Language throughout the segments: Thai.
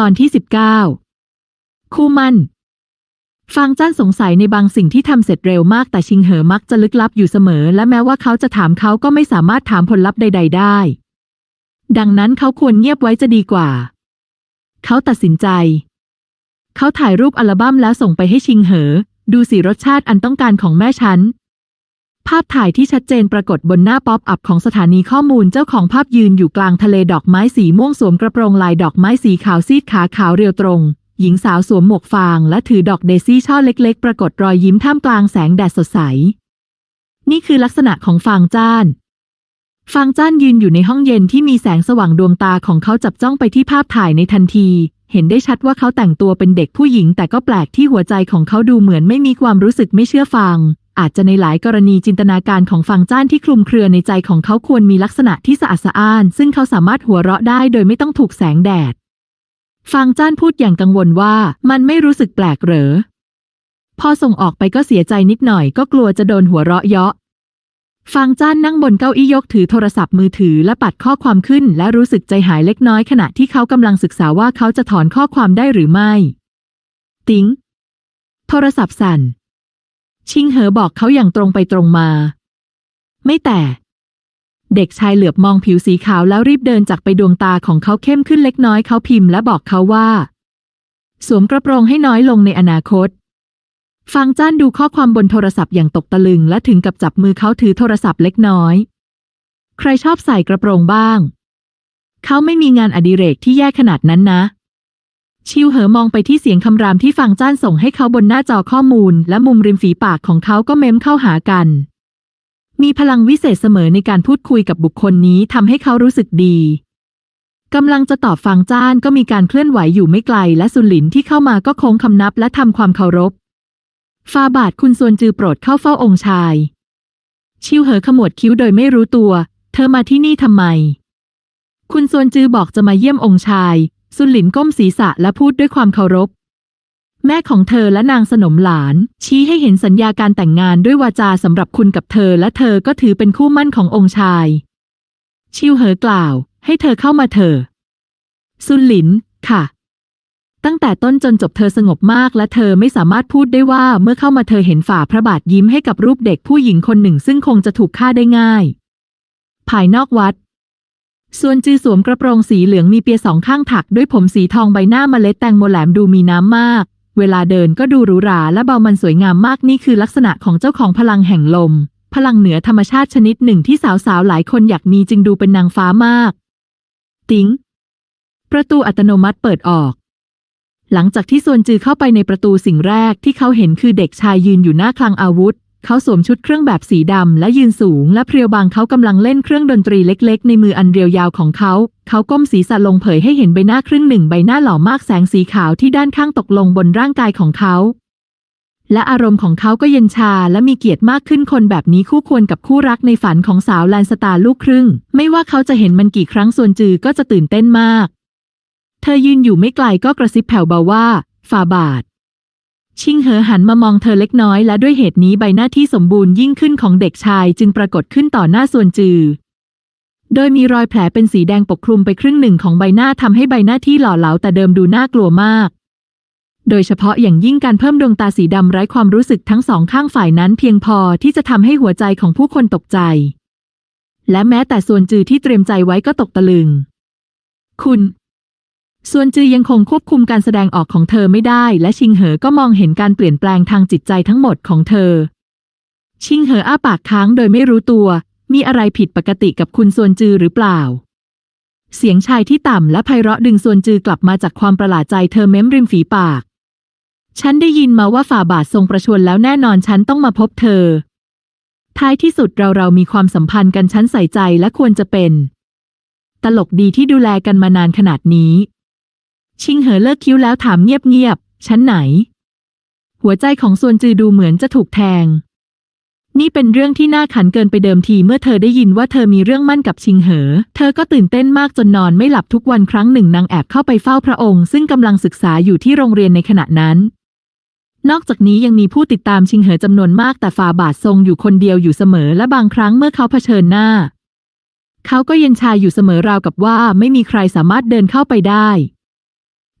ตอนที่สิบเก้าคู่มั่น ฟางจ้านสงสัยในบางสิ่งที่ทำเสร็จเร็วมากแต่ชิงเหอมักจะลึกลับอยู่เสมอ และแม้ว่าเขาจะถามเขาก็ไม่สามารถถามผลลัพธ์ใด ๆ ได้ ดังนั้นเขาควรเงียบไว้จะดีกว่า เขาตัดสินใจ เขาถ่ายรูปอัลบั้มแล้วส่งไปให้ชิงเหอ ดูสิรสชาติอันต้องการของแม่ฉัน ภาพถ่ายที่ชัดเจนปรากฏบนหน้าป๊อปอัพของสถานีข้อมูลเจ้าของภาพยืนอยู่กลางทะเลดอกไม้สีม่วงสวมกระโปรงลายดอกไม้สีขาวซีดขาขาวเรียวตรง หญิงสาวสวมหมวกฟางและถือดอกเดซี่ช่อเล็กๆ ปรากฏรอยยิ้มท่ามกลางแสงแดดสดใส นี่คือลักษณะของฟางจ้าน ฟางจ้านยืนอยู่ในห้องเย็นที่มีแสงสว่างดวงตาของเขาจับจ้องไปที่ภาพถ่ายในทันที เห็นได้ชัดว่าเขาแต่งตัวเป็นเด็กผู้หญิง แต่ก็แปลกที่หัวใจของเขาดูเหมือนไม่มีความรู้สึกไม่เชื่อฟัง อาจจะในหลายกรณีจินตนาการของฟางจ้านที่คลุมเครือในใจของเขาควรมีลักษณะที่สะอาดสะอ้าน ซึ่งเขาสามารถหัวเราะได้โดยไม่ต้องถูกแสงแดด ฟางจ้านพูดอย่างกังวลว่ามันไม่รู้สึกแปลกเหรอ พอส่งออกไปก็เสียใจนิดหน่อยก็กลัวจะโดนหัวเราะเยาะฟางจ้านนั่งบนเก้าอี้ยกถือโทรศัพท์มือถือและปัดข้อความขึ้น และรู้สึกใจหายเล็กน้อยขณะที่เขากำลังศึกษาว่าเขาจะถอนข้อความได้หรือไม่ ติ๊งโทรศัพท์สั่น ชิงเหอบอกเขาอย่างตรงไปตรงมา ไม่แต่ เด็กชายเหลือบมองผิวสีขาวแล้วรีบเดินจากไปดวงตาของเขาเข้มขึ้นเล็กน้อยเขาพิมพ์และบอกเขาว่า สวมกระโปรงให้น้อยลงในอนาคตฟางจ้านดูข้อความบนโทรศัพท์อย่างตกตะลึงและถึงกับจับมือเขาถือโทรศัพท์เล็กน้อย ใครชอบใส่กระโปรงบ้าง เขาไม่มีงานอดิเรกที่แย่ขนาดนั้นนะ ชิวเหอมองไปที่เสียงคำรามที่ฟางจ้านส่งให้เขาบนหน้าจอข้อมูล และมุมริมฝีปากของเขาก็เม้มเข้าหากัน มีพลังวิเศษเสมอในการพูดคุยกับบุคคลนี้ทำให้เขารู้สึกดีกำลังจะตอบฟางจ้านก็มีการเคลื่อนไหวอยู่ไม่ไกล และซุนหลินที่เข้ามาก็โค้งคำนับและทำความเคารพฟาบาทคุณส่วนจือโปรดเข้าเฝ้าองค์ชาย ชิวเหอขมวดคิ้วโดยไม่รู้ตัว เธอมาที่นี่ทำไม คุณส่วนจือบอกจะมาเยี่ยมองค์ชาย ซุนหลินก้มศีรษะและพูดด้วยความเคารพ แม่ของเธอและนางสนมหลาน ชี้ให้เห็นสัญญาการแต่งงานด้วยวาจาสำหรับคุณกับเธอและเธอก็ถือเป็นคู่มั่นขององค์ชาย ชิวเหอกล่าว ให้เธอเข้ามาเถอะซุนหลิน ค่ะ ตั้งแต่ต้นจนจบเธอสงบมากและเธอไม่สามารถพูดได้ว่าเมื่อเข้ามาเธอเห็นฝ่าพระบาทยิ้มให้กับรูปเด็กผู้หญิงคนหนึ่งซึ่งคงจะถูกฆ่าได้ง่าย ภายนอกวัด ส่วนจือสวมกระโปรงสีเหลืองมีเปียสองข้างถักด้วยผมสีทองใบหน้าเมล็ดแตงโมแหลมดูมีน้ำมาก เวลาเดินก็ดูหรูหราและเบามันสวยงามมากนี่คือลักษณะของเจ้าของพลังแห่งลม พลังเหนือธรรมชาติชนิดหนึ่งที่สาวๆหลายคนอยากมีจึงดูเป็นนางฟ้ามาก ติ๋งประตูอัตโนมัติเปิดออก หลังจากที่ส่วนจือเข้าไปในประตูสิ่งแรกที่เขาเห็นคือเด็กชายยืนอยู่หน้าคลังอาวุธ เขาสวมชุดเครื่องแบบสีดำและยืนสูงและเพรียวบางเขากำลังเล่นเครื่องดนตรีเล็กๆ ในมืออันเรียวยาวของเขา เขาก้มศีรษะลงเผยให้เห็นใบหน้าครึ่งหนึ่งใบหน้าหล่อมากแสงสีขาวที่ด้านข้างตกลงบนร่างกายของเขา และอารมณ์ของเขาก็เย็นชาและมีเกียรติมากขึ้นคนแบบนี้คู่ควรกับคู่รักในฝันของสาวแลนสตาร์ลูกครึ่ง ไม่ว่าเขาจะเห็นมันกี่ครั้งส่วนจือก็จะตื่นเต้นมาก เธอยืนอยู่ไม่ไกลก็กระซิบแผ่วเบาว่าฝ่าบาท ชิงเหอหันมามองเธอเล็กน้อยและด้วยเหตุนี้ใบหน้าที่สมบูรณ์ยิ่งขึ้นของเด็กชายจึงปรากฏขึ้นต่อหน้าส่วนจือ โดยมีรอยแผลเป็นสีแดงปกคลุมไปครึ่งหนึ่งของใบหน้าทำให้ใบหน้าที่หล่อเหลาแต่เดิมดูน่ากลัวมาก โดยเฉพาะอย่างยิ่งการเพิ่มดวงตาสีดำไร้ความรู้สึกทั้งสองข้างฝ่ายนั้นเพียงพอที่จะทำให้หัวใจของผู้คนตกใจ และแม้แต่ส่วนจือที่เตรียมใจไว้ก็ตกตะลึง คุณ ส่วนจือยังคงควบคุมการแสดงออกของเธอไม่ได้ และชิงเหอก็มองเห็นการเปลี่ยนแปลงทางจิตใจทั้งหมดของเธอ ชิงเหออ้าปากค้างโดยไม่รู้ตัว มีอะไรผิดปกติกับคุณส่วนจือหรือเปล่า เสียงชายที่ต่ำและไพเราะดึงส่วนจือกลับมาจากความประหลาดใจเธอเม้มริมฝีปาก ฉันได้ยินมาว่าฝ่าบาททรงประชวรแล้วแน่นอนฉันต้องมาพบเธอ ท้ายที่สุดเราเรามีความสัมพันธ์กันฉันใส่ใจและควรจะเป็น ตลกดีที่ดูแลกันมานานขนาดนี้ ชิงเหอเลิกคิ้วแล้วถามเงียบๆชั้นไหน หัวใจของส่วนจือดูเหมือนจะถูกแทง นี่เป็นเรื่องที่น่าขันเกินไปเดิมทีเมื่อเธอได้ยินว่าเธอมีเรื่องมั่นกับชิงเหอ เธอก็ตื่นเต้นมากจนนอนไม่หลับทุกวันครั้งหนึ่งนางแอบเข้าไปเฝ้าพระองค์ ซึ่งกำลังศึกษาอยู่ที่โรงเรียนในขณะนั้นนอกจากนี้ยังมีผู้ติดตามชิงเหอจำนวนมากแต่ฝ่าบาททรงอยู่คนเดียวอยู่เสมอและบางครั้งเมื่อเขาเผชิญหน้า เขาก็เย็นชาอยู่เสมอราวกับว่าไม่มีใครสามารถเดินเข้าไปได้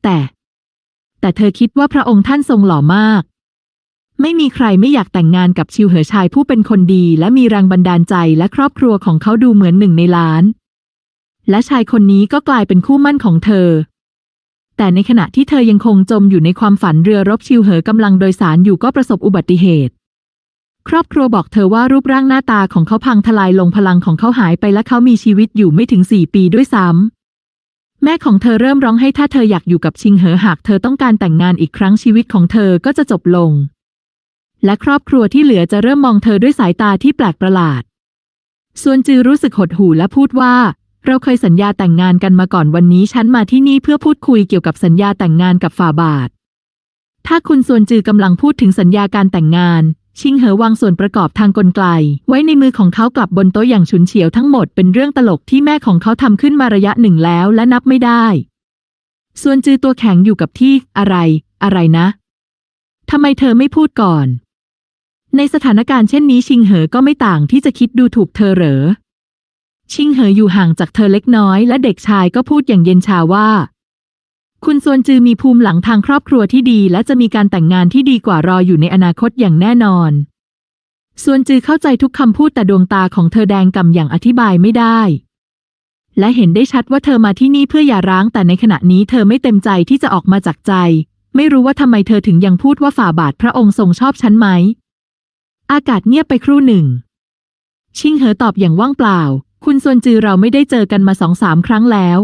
แต่ แต่เธอคิดว่าพระองค์ท่านทรงหล่อมาก ไม่มีใครไม่อยากแต่งงานกับชิวเหอชายผู้เป็นคนดี และมีแรงบันดาลใจและครอบครัวของเขาดูเหมือนหนึ่งในล้าน และชายคนนี้ก็กลายเป็นคู่มั่นของเธอ แต่ในขณะที่เธอยังคงจมอยู่ในความฝันเรือรบชิวเหอกำลังโดยสารอยู่ก็ประสบอุบัติเหตุครอบครัวบอกเธอว่ารูปร่างหน้าตาของเขาพังทลายลงพลังของเขาหายไปและเขามีชีวิตอยู่ไม่ถึงสี่ปีด้วยซ้ำ แม่ของเธอเริ่มร้องให้ถ้าเธออยากอยู่กับชิงเหอหากเธอต้องการแต่งงานอีกครั้งชีวิตของเธอก็จะจบลง และครอบครัวที่เหลือจะเริ่มมองเธอด้วยสายตาที่แปลกประหลาด ส่วนจือรู้สึกหดหู่และพูดว่า เราเคยสัญญาแต่งงานกันมาก่อนวันนี้ฉันมาที่นี่เพื่อพูดคุยเกี่ยวกับสัญญาแต่งงานกับฝ่าบาท ถ้าคุณส่วนจือกำลังพูดถึงสัญญาการแต่งงาน ชิงเหอวางส่วนประกอบทางกลไก ไว้ในมือของเขากลับบนโต๊ะอย่างฉุนเฉียวทั้งหมดเป็นเรื่องตลกที่แม่ของเขาทำขึ้นมาระยะหนึ่งแล้วและนับไม่ได้ ส่วนจือตัวแข็งอยู่กับที่อะไร อะไรนะทำไมเธอไม่พูดก่อน ในสถานการณ์เช่นนี้ชิงเหอก็ไม่ต่างที่จะคิดดูถูกเธอเหรอ ชิงเหออยู่ห่างจากเธอเล็กน้อยและเด็กชายก็พูดอย่างเย็นชาว่า คุณซวนจือมีภูมิหลังทางครอบครัวที่ดี และจะมีการแต่งงานที่ดีกว่ารออยู่ในอนาคตอย่างแน่นอนซวนจือเข้าใจทุกคำพูดแต่ดวงตาของเธอแดงกำอย่างอธิบายไม่ได้ และเห็นได้ชัดว่าเธอมาที่นี่เพื่ออย่าร้างแต่ในขณะนี้เธอไม่เต็มใจที่จะออกมาจากใจ ไม่รู้ว่าทำไมเธอถึงยังพูดว่าฝ่าบาทพระองค์ทรงชอบฉันไหม อากาศเงียบไปครู่หนึ่ง ชิงเหอตอบอย่างว่างเปล่า คุณซวนจือเราไม่ได้เจอกันมาสองสามครั้งแล้ว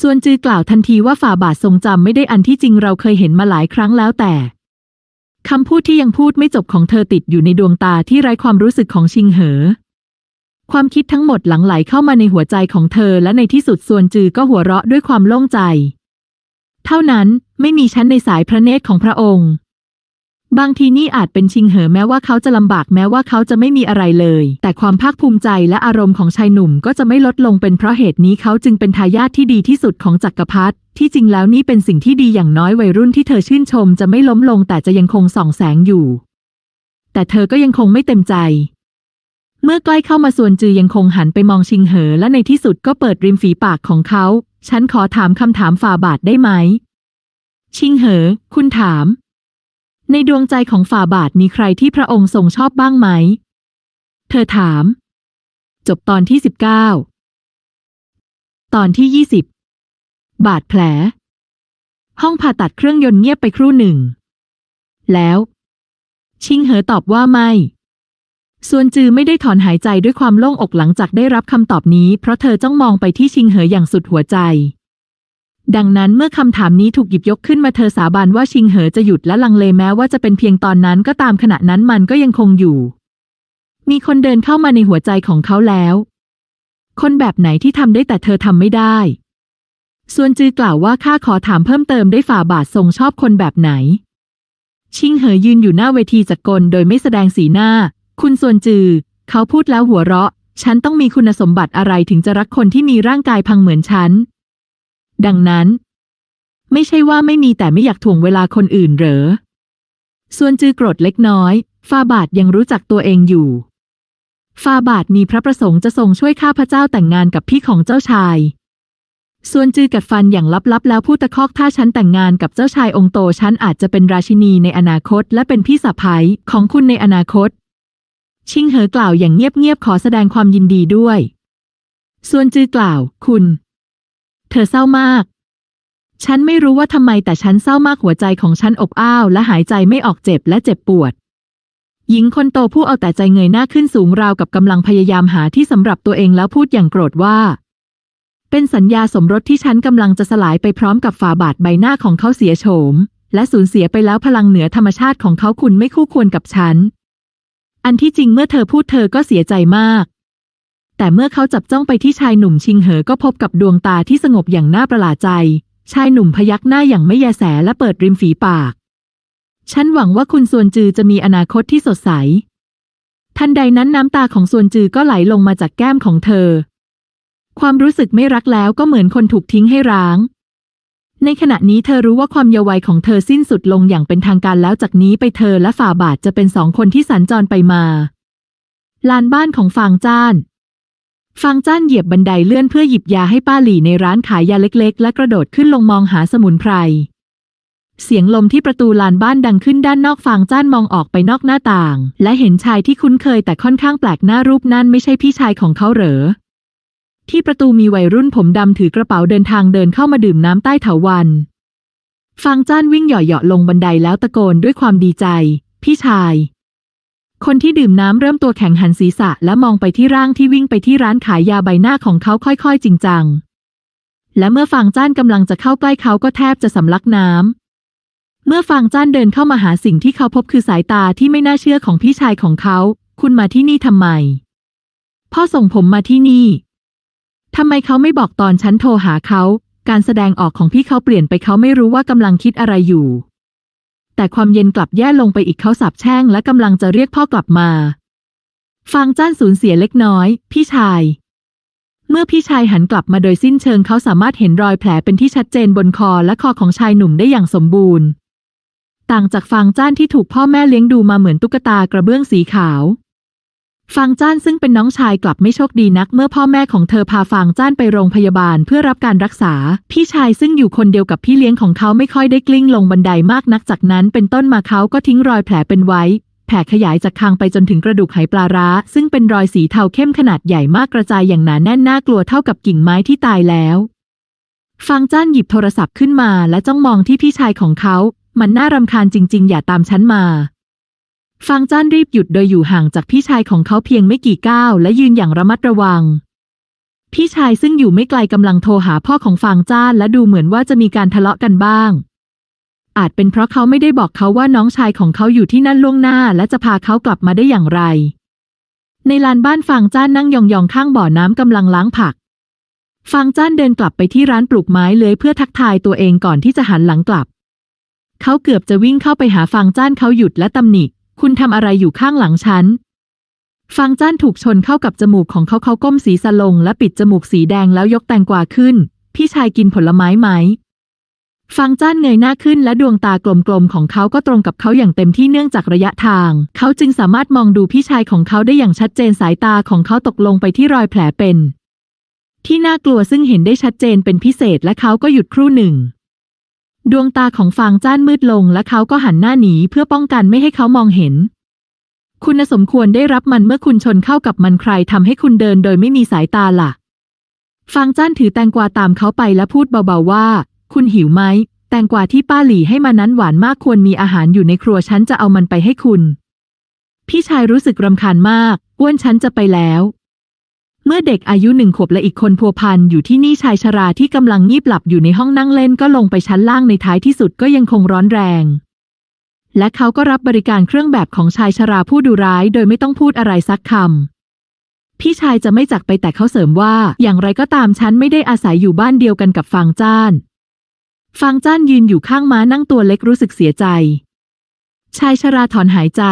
ส่วนจือกล่าวทันทีว่าฝ่าบาททรงจำไม่ได้อันที่จริงเราเคยเห็นมาหลายครั้งแล้วแต่คำพูดที่ยังพูดไม่จบของเธอติดอยู่ในดวงตาที่ไร้ความรู้สึกของชิงเหอ ความคิดทั้งหมดหลั่งไหลเข้ามาในหัวใจของเธอและในที่สุดส่วนจือก็หัวเราะด้วยความโล่งใจ เท่านั้นไม่มีชั้นในสายพระเนตรของพระองค์ บางทีนี่อาจเป็นชิงเหอแม้ว่าเขาจะลำบากแม้ว่าเขาจะไม่มีอะไรเลย แต่ความภาคภูมิใจและอารมณ์ของชายหนุ่มก็จะไม่ลดลงเป็นเพราะเหตุนี้เขาจึงเป็นทายาทที่ดีที่สุดของจักรพรรดิที่จริงแล้วนี่เป็นสิ่งที่ดีอย่างน้อยวัยรุ่นที่เธอชื่นชมจะไม่ล้มลงแต่จะยังคงส่องแสงอยู่ แต่เธอก็ยังคงไม่เต็มใจ เมื่อใกล้เข้ามาส่วนจือยังคงหันไปมองชิงเหอและในที่สุดก็เปิดริมฝีปากของเขา ฉันขอถามคำถามฝ่าบาทได้ไหม ชิงเหอ คุณถาม ในดวงใจของฝ่าบาทมีใครที่พระองค์ทรงชอบบ้างไหม เธอถาม จบตอนที่สิบเก้าตอนที่ยี่สิบบาดแผล ห้องผ่าตัดเครื่องยนต์เงียบไปครู่หนึ่ง แล้ว ชิงเหอตอบว่าไม่ ส่วนจือไม่ได้ถอนหายใจด้วยความโล่งอกหลังจากได้รับคำตอบนี้ เพราะเธอจ้องมองไปที่ชิงเหออย่างสุดหัวใจ ดังนั้นเมื่อคำถามนี้ถูกหยิบยกขึ้นมาเธอสาบานว่าชิงเหอจะหยุดและลังเลแม้ว่าจะเป็นเพียงตอนนั้นก็ตามขณะนั้นมันก็ยังคงอยู่ มีคนเดินเข้ามาในหัวใจของเขาแล้ว คนแบบไหนที่ทำได้แต่เธอทำไม่ได้ ส่วนจือกล่าวว่าข้าขอถามเพิ่มเติมได้ฝ่าบาททรงชอบคนแบบไหน ชิงเหอยืนอยู่หน้าเวทีจักรกลโดยไม่แสดงสีหน้า คุณส่วนจือ เขาพูดแล้วหัวเราะ ฉันต้องมีคุณสมบัติอะไรถึงจะรักคนที่มีร่างกายพังเหมือนฉัน ดังนั้น ไม่ใช่ว่าไม่มีแต่ไม่อยากถ่วงเวลาคนอื่นเหรอ ส่วนจือโกรธเล็กน้อย ฟาบาทยังรู้จักตัวเองอยู่ ฟาบาทมีพระประสงค์จะทรงช่วยข้าพเจ้าแต่งงานกับพี่ของเจ้าชาย ส่วนจือกัดฟันอย่างลับๆ แล้วพูดตะคอกถ้าฉันแต่งงานกับเจ้าชายองค์โตฉันอาจจะเป็นราชินีในอนาคต และเป็นพี่สะใภ้ของคุณในอนาคต ชิงเหอกล่าวอย่างเงียบๆขอแสดงความยินดีด้วย ส่วนจือกล่าว คุณ เธอเศร้ามาก ฉันไม่รู้ว่าทำไมแต่ฉันเศร้ามากหัวใจของฉันอบอ้าวและหายใจไม่ออกเจ็บและเจ็บปวด หญิงคนโตผู้เอาแต่ใจเงยหน้าขึ้นสูงราวกับกำลังพยายามหาที่สำหรับตัวเองแล้วพูดอย่างโกรธว่า เป็นสัญญาสมรสที่ฉันกำลังจะสลายไปพร้อมกับฝาบาทใบหน้าของเขาเสียโฉม และสูญเสียไปแล้วพลังเหนือธรรมชาติของเขาคุณไม่คู่ควรกับฉัน อันที่จริงเมื่อเธอพูดเธอก็เสียใจมาก แต่เมื่อเขาจับจ้องไปที่ชายหนุ่มชิงเหอก็พบกับดวงตาที่สงบอย่างน่าประหลาดใจ ชายหนุ่มพยักหน้าอย่างไม่แยแสและเปิดริมฝีปาก ฉันหวังว่าคุณส่วนจือจะมีอนาคตที่สดใส ทันใดนั้นน้ำตาของส่วนจือก็ไหลลงมาจากแก้มของเธอ ความรู้สึกไม่รักแล้วก็เหมือนคนถูกทิ้งให้ร้าง ในขณะนี้เธอรู้ว่าความเยาว์วัยของเธอสิ้นสุดลงอย่างเป็นทางการแล้วจากนี้ไปเธอและฝ่าบาทจะเป็นสองคนที่สัญจรไปมาลานบ้านของฟางจ้าน ฟังจ้านเหยียบบันไดเลื่อนเพื่อหยิบยาให้ป้าหลี่ในร้านขายยาเล็กๆ และกระโดดขึ้นลงมองหาสมุนไพร เสียงลมที่ประตูลานบ้านดังขึ้นด้านนอกฟางจ้านมองออกไปนอกหน้าต่าง และเห็นชายที่คุ้นเคยแต่ค่อนข้างแปลกหน้ารูปนั่นไม่ใช่พี่ชายของเขาเหรอ ที่ประตูมีวัยรุ่นผมดำถือกระเป๋าเดินทางเดินเข้ามาดื่มน้ำใต้เถาวันฟางจ้านวิ่งเหยาะๆลงบันไดแล้วตะโกนด้วยความดีใจ พี่ชาย คนที่ดื่มน้ำเริ่มตัวแข็งหันศีรษะและมองไปที่ร่างที่วิ่งไปที่ร้านขายยาใบหน้าของเขาค่อยๆ จริงจัง และเมื่อฟางจ้านกำลังจะเข้าใกล้เขาก็แทบจะสำลักน้ำ เมื่อฟางจ้านเดินเข้ามาหาสิ่งที่เขาพบคือสายตาที่ไม่น่าเชื่อของพี่ชายของเขา คุณมาที่นี่ทำไม พ่อส่งผมมาที่นี่ ทำไมเขาไม่บอกตอนฉันโทรหาเขา การแสดงออกของพี่เขาเปลี่ยนไปเขาไม่รู้ว่ากำลังคิดอะไรอยู่ แต่ความเย็นกลับแย่ลงไปอีกเขาสับแช่งและกำลังจะเรียกพ่อกลับมา ฟางจ้านสูญเสียเล็กน้อย พี่ชาย เมื่อพี่ชายหันกลับมาโดยสิ้นเชิงเขาสามารถเห็นรอยแผลเป็นที่ชัดเจนบนคอและคอของชายหนุ่มได้อย่างสมบูรณ์ ต่างจากฟางจ้านที่ถูกพ่อแม่เลี้ยงดูมาเหมือนตุ๊กตากระเบื้องสีขาว ฟางจ้านซึ่งเป็นน้องชายกลับไม่โชคดีนัก เมื่อพ่อแม่ของเธอพาฟางจ้านไปโรงพยาบาลเพื่อรับการรักษา พี่ชายซึ่งอยู่คนเดียวกับพี่เลี้ยงของเขาไม่ค่อยได้กลิ้งลงบันไดมากนักจากนั้น เป็นต้นมาเขาก็ทิ้งรอยแผลเป็นไว้ แผ่ขยายจากคางไปจนถึงกระดูกไหปลาร้า ซึ่งเป็นรอยสีเทาเข้มขนาดใหญ่มากกระจายอย่างหนาแน่นน่ากลัวเท่ากับกิ่งไม้ที่ตายแล้วฟางจ้านหยิบโทรศัพท์ขึ้นมาและจ้องมองที่พี่ชายของเขา มันน่ารำคาญจริง ๆ อย่าตามฉันมา ฟางจ้านรีบหยุดโดยอยู่ห่างจากพี่ชายของเขาเพียงไม่กี่ก้าวและยืนอย่างระมัดระวัง พี่ชายซึ่งอยู่ไม่ไกลกำลังโทรหาพ่อของฟางจ้านและดูเหมือนว่าจะมีการทะเลาะกันบ้าง อาจเป็นเพราะเขาไม่ได้บอกเขาว่าน้องชายของเขาอยู่ที่นั่นล่วงหน้า และจะพาเขากลับมาได้อย่างไร ในลานบ้านฟางจ้านนั่งยองๆข้างบ่อน้ำกำลังล้างผัก ฟางจ้านเดินกลับไปที่ร้านปลูกไม้เลยเพื่อทักทายตัวเองก่อนที่จะหันหลังกลับ เขาเกือบจะวิ่งเข้าไปหาฟางจ้านเขาหยุดและตำหนิ คุณทำอะไรอยู่ข้างหลังฉัน ฟางจ้านถูกชนเข้ากับจมูกของเขาเขาก้มศีรษะลงและปิดจมูกสีแดงแล้วยกแตงกวาขึ้น พี่ชายกินผลไม้ไหม ฟางจ้านเงยหน้าขึ้นและดวงตากลมๆของเขาก็ตรงกับเขาอย่างเต็มที่เนื่องจากระยะทาง เขาจึงสามารถมองดูพี่ชายของเขาได้อย่างชัดเจนสายตาของเขาตกลงไปที่รอยแผลเป็น ที่น่ากลัวซึ่งเห็นได้ชัดเจนเป็นพิเศษและเขาก็หยุดครู่หนึ่ง ดวงตาของฟางจ้านมืดลงและเขาก็หันหน้าหนีเพื่อป้องกันไม่ให้เขามองเห็น คุณสมควรได้รับมันเมื่อคุณชนเข้ากับมันใครทำให้คุณเดินโดยไม่มีสายตาล่ะ ฟางจ้านถือแตงกวาตามเขาไปและพูดเบาๆว่า คุณหิวไหม แตงกวาที่ป้าหลี่ให้มานั้นหวานมากควรมีอาหารอยู่ในครัวฉันจะเอามันไปให้คุณ พี่ชายรู้สึกรำคาญมากอ้วนฉันจะไปแล้ว เมื่อเด็กอายุหนึ่งขวบและอีกคนพัวพันอยู่ที่นี่ชายชราที่กำลังงีบหลับอยู่ในห้องนั่งเล่นก็ลงไปชั้นล่างในท้ายที่สุดก็ยังคงร้อนแรง และเขาก็รับบริการเครื่องแบบของชายชราผู้ดุร้ายโดยไม่ต้องพูดอะไรสักคำพี่ชายจะไม่จากไปแต่เขาเสริมว่า อย่างไรก็ตามฉันไม่ได้อาศัยอยู่บ้านเดียวกันกับฟางจ้านฟางจ้านยืนอยู่ข้างม้านั่งตัวเล็กรู้สึกเสียใจ ชายชราถอนหายใจ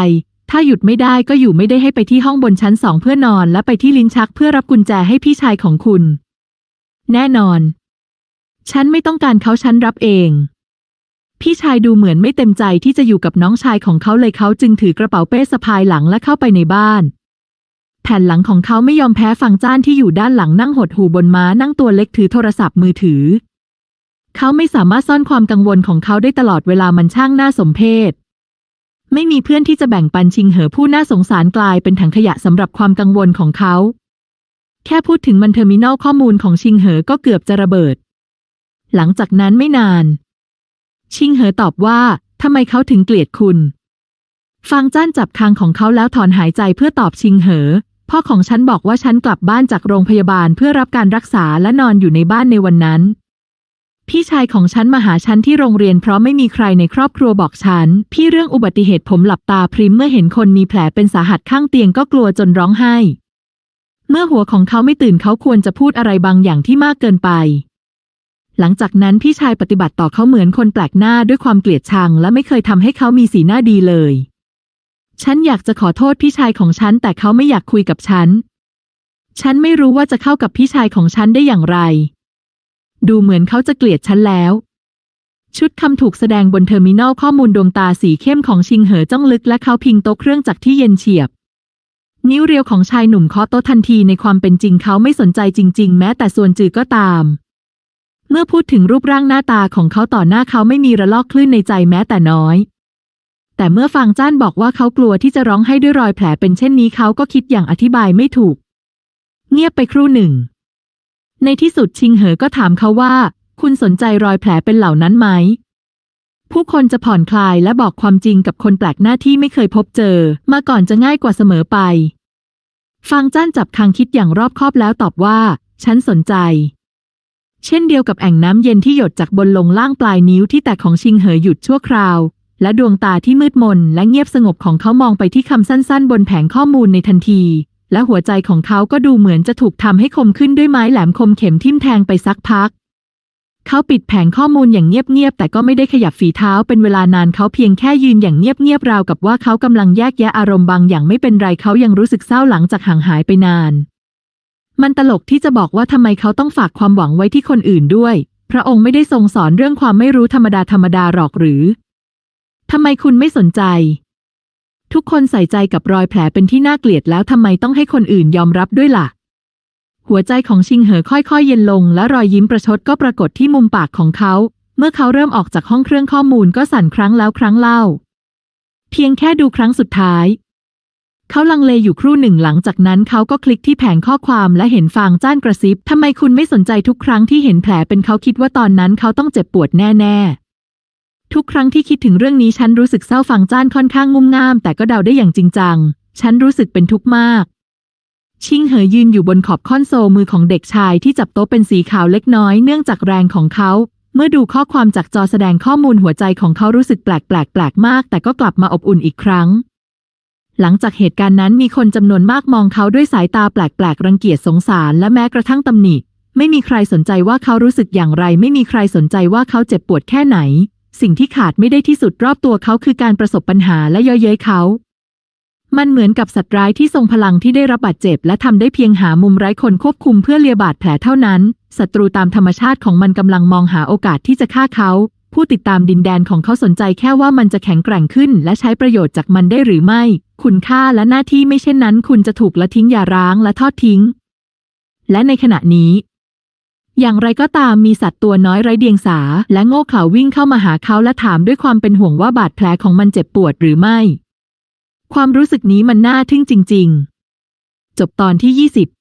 ถ้าหยุดไม่ได้ก็อยู่ไม่ได้ให้ไปที่ห้องบนชั้นสองเพื่อนอน และไปที่ลิ้นชักเพื่อรับกุญแจให้พี่ชายของคุณ แน่นอน ฉันไม่ต้องการเขาฉันรับเอง พี่ชายดูเหมือนไม่เต็มใจที่จะอยู่กับน้องชายของเขาเลยเขาจึงถือกระเป๋าเป้สะพายหลังและเข้าไปในบ้านแผ่นหลังของเขาไม่ยอมแพ้ฟังจ้านที่อยู่ด้านหลังนั่งหดหูบนม้านั่งตัวเล็กถือโทรศัพท์มือถือ เขาไม่สามารถซ่อนความกังวลของเขาได้ตลอดเวลามันช่างน่าสมเพช ไม่มีเพื่อนที่จะแบ่งปันชิงเหอผู้น่าสงสารกลายเป็นถังขยะสำหรับความกังวลของเขา แค่พูดถึงมันเทอร์มินอลข้อมูลของชิงเหอก็เกือบจะระเบิด หลังจากนั้นไม่นาน ชิงเหอตอบว่าทำไมเขาถึงเกลียดคุณ ฟางจ้านจับคางของเขาแล้วถอนหายใจเพื่อตอบชิงเหอ พ่อของฉันบอกว่าฉันกลับบ้านจากโรงพยาบาลเพื่อรับการรักษาและนอนอยู่ในบ้านในวันนั้น พี่ชายของฉันมาหาฉันที่โรงเรียนเพราะไม่มีใครในครอบครัวบอกฉัน พี่เรื่องอุบัติเหตุผมหลับตาพริมเมื่อเห็นคนมีแผลเป็นสาหัสข้างเตียงก็กลัวจนร้องไห้ เมื่อหัวของเขาไม่ตื่นเขาควรจะพูดอะไรบางอย่างที่มากเกินไป หลังจากนั้นพี่ชายปฏิบัติต่อเขาเหมือนคนแปลกหน้าด้วยความเกลียดชัง และไม่เคยทำให้เขามีสีหน้าดีเลย ฉันอยากจะขอโทษพี่ชายของฉันแต่เขาไม่อยากคุยกับฉัน ฉันไม่รู้ว่าจะเข้ากับพี่ชายของฉันได้อย่างไร ดูเหมือนเขาจะเกลียดฉันแล้ว ชุดคำถูกแสดงบนเทอร์มินอลข้อมูลดวงตาสีเข้มของชิงเหอจ้องลึกและเขาพิงโต๊ะเครื่องจักรที่เย็นเฉียบ นิ้วเรียวของชายหนุ่มเคาะโต๊ะทันทีในความเป็นจริงเขาไม่สนใจจริง ๆ แม้แต่ส่วนจือก็ตาม เมื่อพูดถึงรูปร่างหน้าตาของเขาต่อหน้าเขาไม่มีระลอกคลื่นในใจแม้แต่น้อย แต่เมื่อฟังจ้านบอกว่าเขากลัวที่จะร้องให้ด้วยรอยแผลเป็นเช่นนี้เขาก็คิดอย่างอธิบายไม่ถูก เงียบไปครู่หนึ่ง ในที่สุดชิงเหอก็ถามเขาว่า คุณสนใจรอยแผลเป็นเหล่านั้นไหม ผู้คนจะผ่อนคลายและบอกความจริงกับคนแปลกหน้าที่ไม่เคยพบเจอ มาก่อนจะง่ายกว่าเสมอไปฟังจ้านจับคางคิดอย่างรอบคอบแล้วตอบว่า ฉันสนใจ เช่นเดียวกับแอ่งน้ำเย็นที่หยดจากบนลงล่างปลายนิ้วที่แตกของชิงเหอหยุดชั่วคราว และดวงตาที่มืดมนและเงียบสงบของเขามองไปที่คำสั้นๆ บนแผงข้อมูลในทันที และหัวใจของเขาก็ดูเหมือนจะถูกทำให้คมขึ้นด้วยไม้แหลมคมเข็มทิ่มแทงไปสักพัก เขาปิดแผงข้อมูลอย่างเงียบๆ แต่ก็ไม่ได้ขยับฝีเท้าเป็นเวลานานเขาเพียงแค่ยืนอย่างเงียบๆ ราวกับว่าเขากำลังแยกแยะอารมณ์บางอย่างไม่เป็นไรเขายังรู้สึกเศร้าหลังจากห่างหายไปนาน มันตลกที่จะบอกว่าทำไมเขาต้องฝากความหวังไว้ที่คนอื่นด้วย พระองค์ไม่ได้ทรงสอนเรื่องความไม่รู้ธรรมดาธรรมดาหรอกหรือทำไมคุณไม่สนใจ ทุกคนใส่ใจกับรอยแผลเป็นที่น่าเกลียดแล้วทำไมต้องให้คนอื่นยอมรับด้วยล่ะ หัวใจของชิงเหอค่อยๆ เย็นลง และรอยยิ้มประชดก็ปรากฏที่มุมปากของเขา เมื่อเขาเริ่มออกจากห้องเครื่องข้อมูลก็สั่นครั้งแล้วครั้งเล่า เพียงแค่ดูครั้งสุดท้าย เขาลังเลอยู่ครู่หนึ่งหลังจากนั้นเขาก็คลิกที่แผงข้อความและเห็นฟางจ้านกระซิบทำไมคุณไม่สนใจทุกครั้งที่เห็นแผลเป็นเขาคิดว่าตอนนั้นเขาต้องเจ็บปวดแน่ๆ ทุกครั้งที่คิดถึงเรื่องนี้ฉันรู้สึกเศร้าฟังจ้านค่อนข้างงุ่มง่าม แต่ก็เดาได้อย่างจริงจัง ฉันรู้สึกเป็นทุกข์มาก ชิงเหอยืนอยู่บนขอบคอนโซลมือของเด็กชายที่จับโต๊ะเป็นสีขาวเล็กน้อยเนื่องจากแรงของเขา เมื่อดูข้อความจากจอแสดงข้อมูลหัวใจของเขารู้สึกแปลกแปลกแปลกมาก แต่ก็กลับมาอบอุ่นอีกครั้ง หลังจากเหตุการณ์นั้นมีคนจำนวนมากมองเขาด้วยสายตาแปลกๆรังเกียจสงสารและแม้กระทั่งตำหนิไม่มีใครสนใจว่าเขารู้สึกอย่างไร ไม่มีใครสนใจว่าเขาเจ็บปวดแค่ไหน สิ่งที่ขาดไม่ได้ที่สุดรอบตัวเขาคือการประสบปัญหาและเย่อเย้ยเขา มันเหมือนกับสัตว์ร้ายที่ทรงพลังที่ได้รับบาดเจ็บ และทำได้เพียงหามุมไร้คนควบคุมเพื่อเลียบาดแผลเท่านั้น ศัตรูตามธรรมชาติของมันกำลังมองหาโอกาสที่จะฆ่าเขา ผู้ติดตามดินแดนของเขาสนใจแค่ว่ามันจะแข็งแกร่งขึ้น และใช้ประโยชน์จากมันได้หรือไม่ คุณค่าและหน้าที่ไม่เช่นนั้น คุณจะถูกละทิ้งอย่าร้างและทอดทิ้ง และในขณะนี้ อย่างไรก็ตามมีสัตว์ตัวน้อยไร้เดียงสา และโง่เขลาวิ่งเข้ามาหาเขาและถามด้วยความเป็นห่วงว่าบาดแผลของมันเจ็บปวดหรือไม่ ความรู้สึกนี้มันน่าทึ่งจริง ๆ จบตอนที่ 20